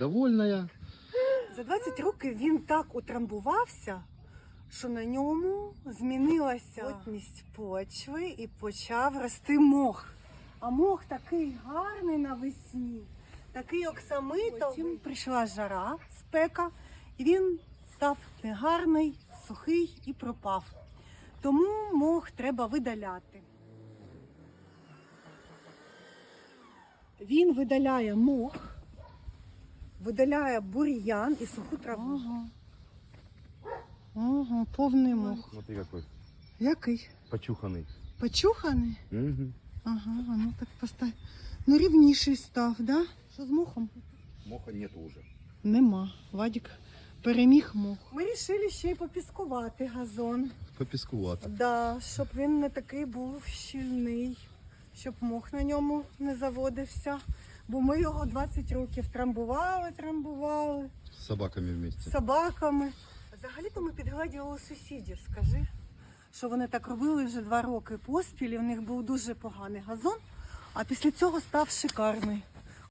довольная. За 20 років він так утрамбувався, що на ньому змінилася плотність почви і почав рости мох. А мох такий гарний навесні, такий оксамитовий. Потім прийшла жара, спека, і він став негарний, сухий і пропав. Тому мох треба видаляти. Він видаляє мох, видаляє бур'ян і суху траву. Ага. Ага, повний мох. Смотри какой. Який? Почуханный. Почуханий? Угу. Ага, а ну так поставь. Ну рівніший став, да? Що з мохом? Моха нету уже. Нема. Вадік переміг мох. Ми вирішили ще й попіскувати газон. Попескувато. Да, щоб він не такий був щільний, щоб мох на ньому не заводився. Бо ми його 20 років трамбували, трамбували. З собаками вместе. з собаками. Взагалі-то ми підгладювали сусідів, скажи, що вони так робили вже два роки поспіль, і в них був дуже поганий газон, а після цього став шикарний.